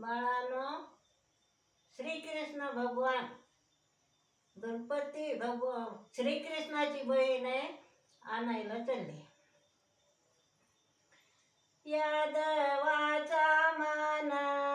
बाळानो श्रीकृष्ण भगवान गणपती भगवान श्रीकृष्णाची बहीण आहे आणायला चालली. यादवाचा माना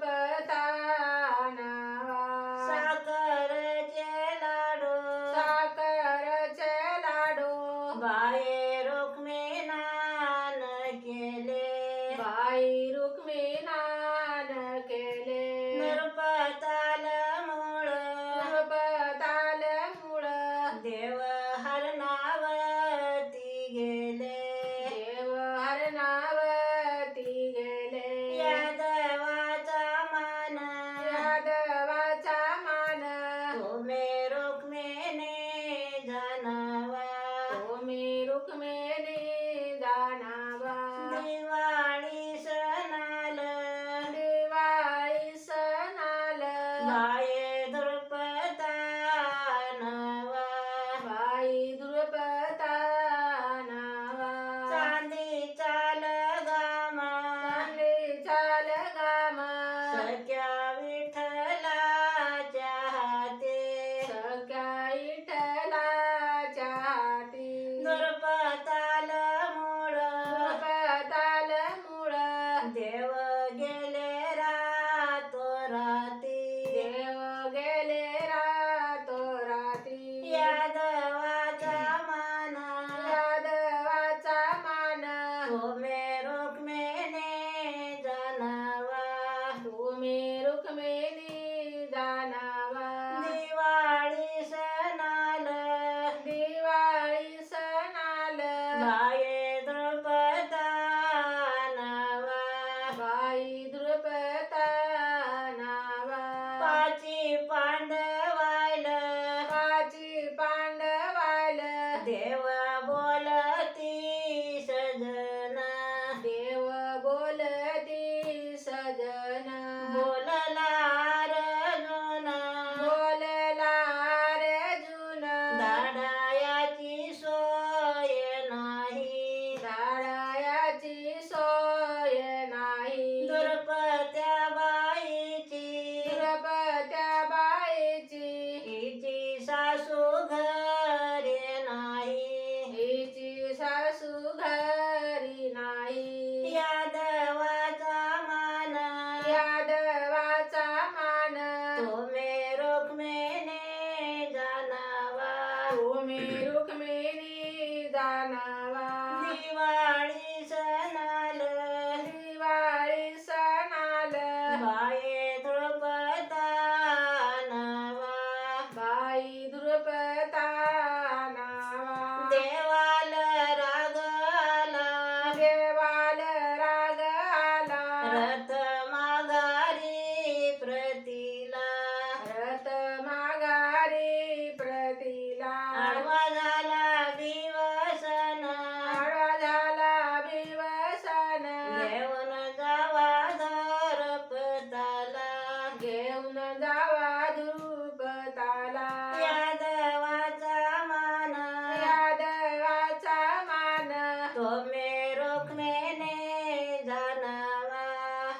bye. Bye. todo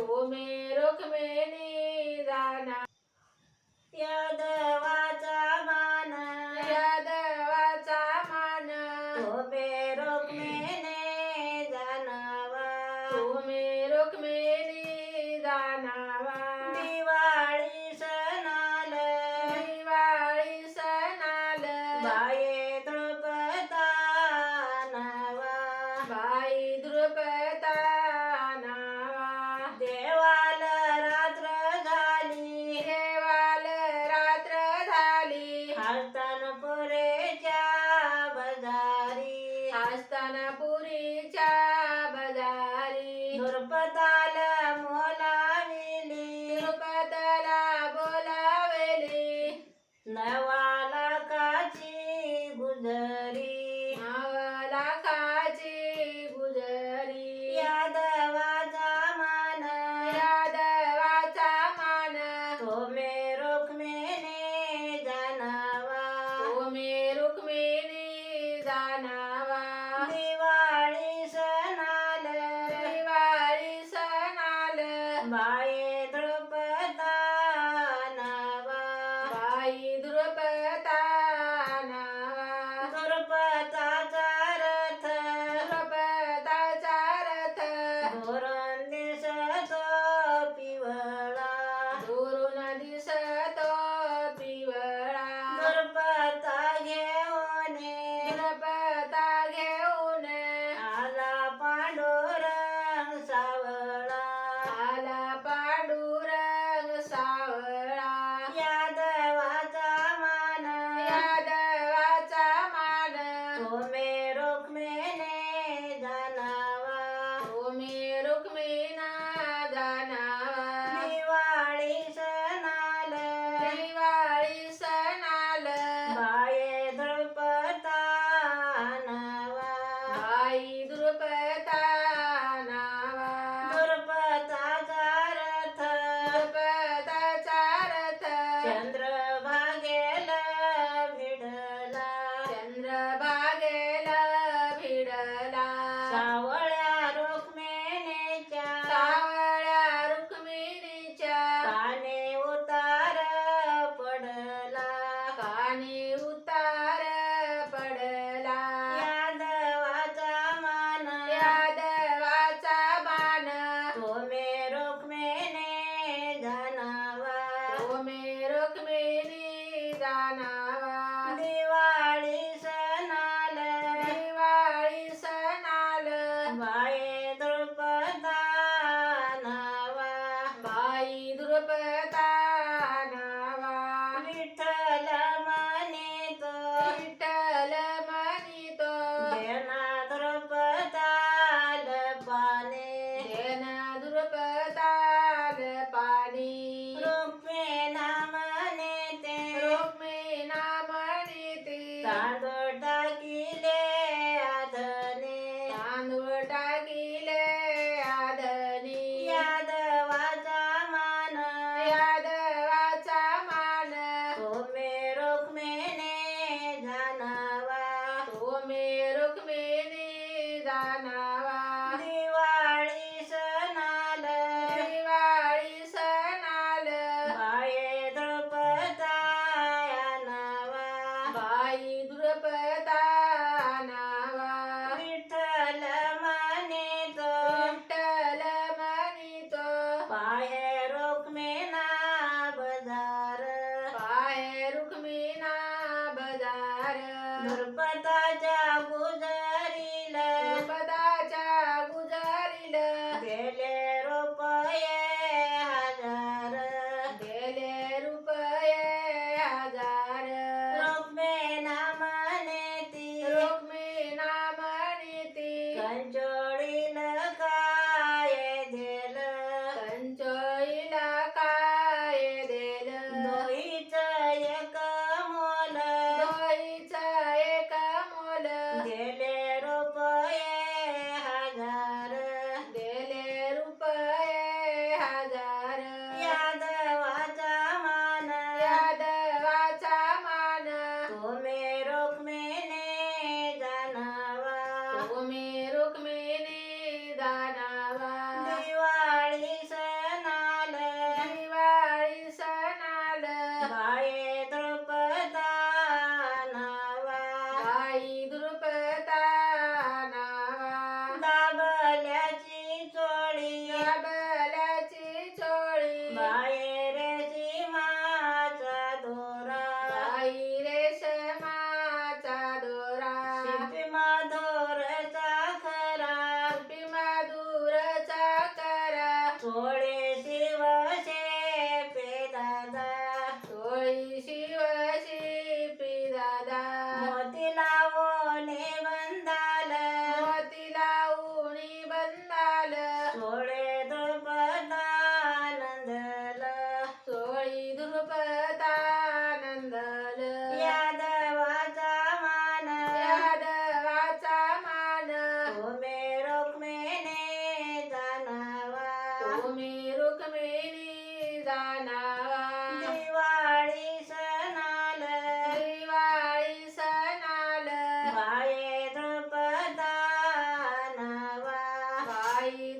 તુમે રુક્મિણી દાના असताना च de Bye.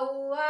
o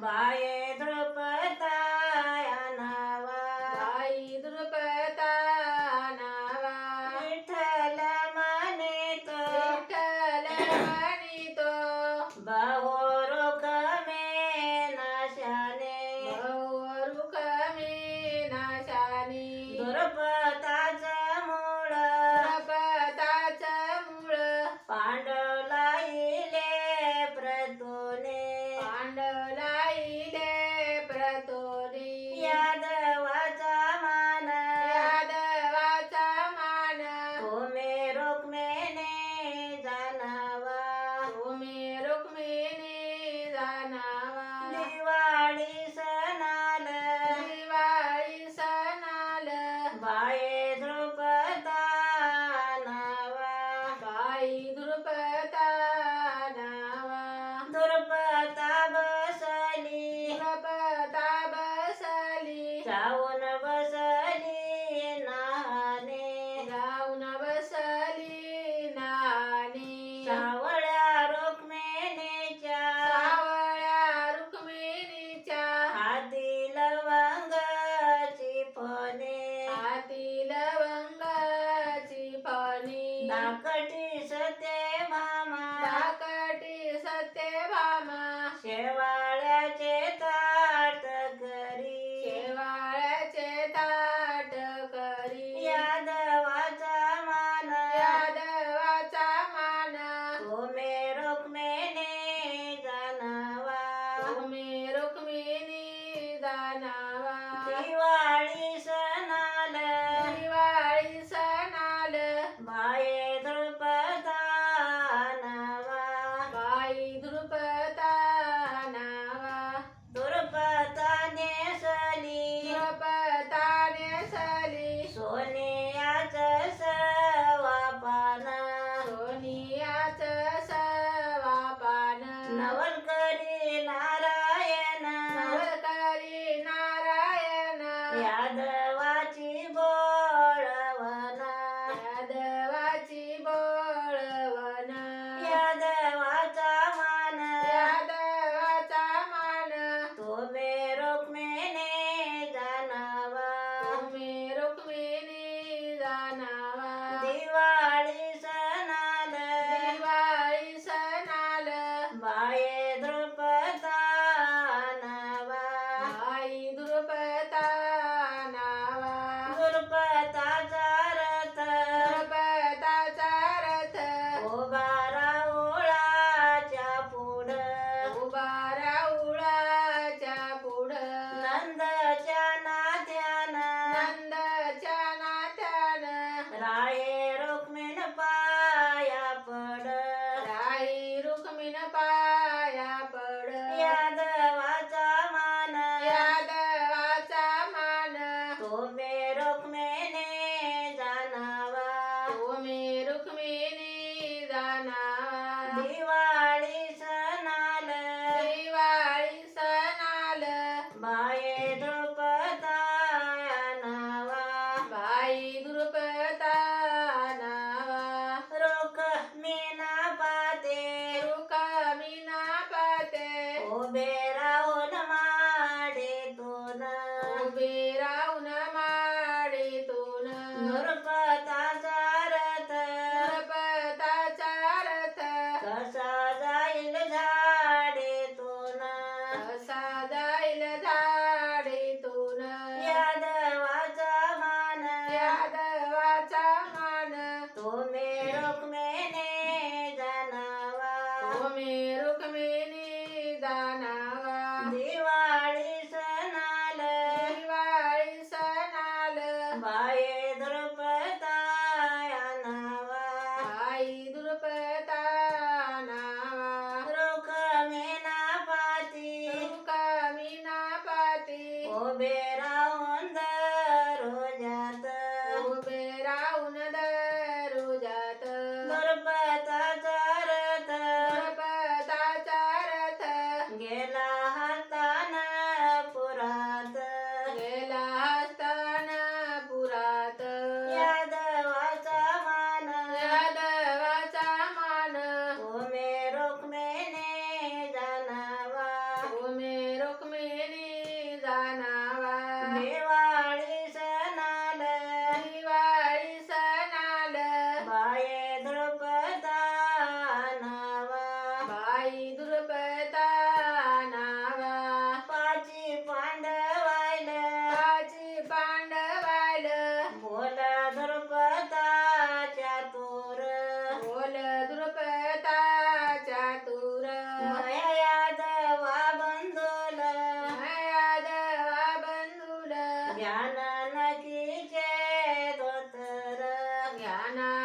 妈耶！भूमे Rukmini दानावा Diwali धाकटी सते भामा धाकटी सते भामा शेवा रुख मैंने जाना ದಾನವ ಓಮೆ ರುಕ್ಮೇನೆ जाना ज्ञान की जय दोतर। ज्ञान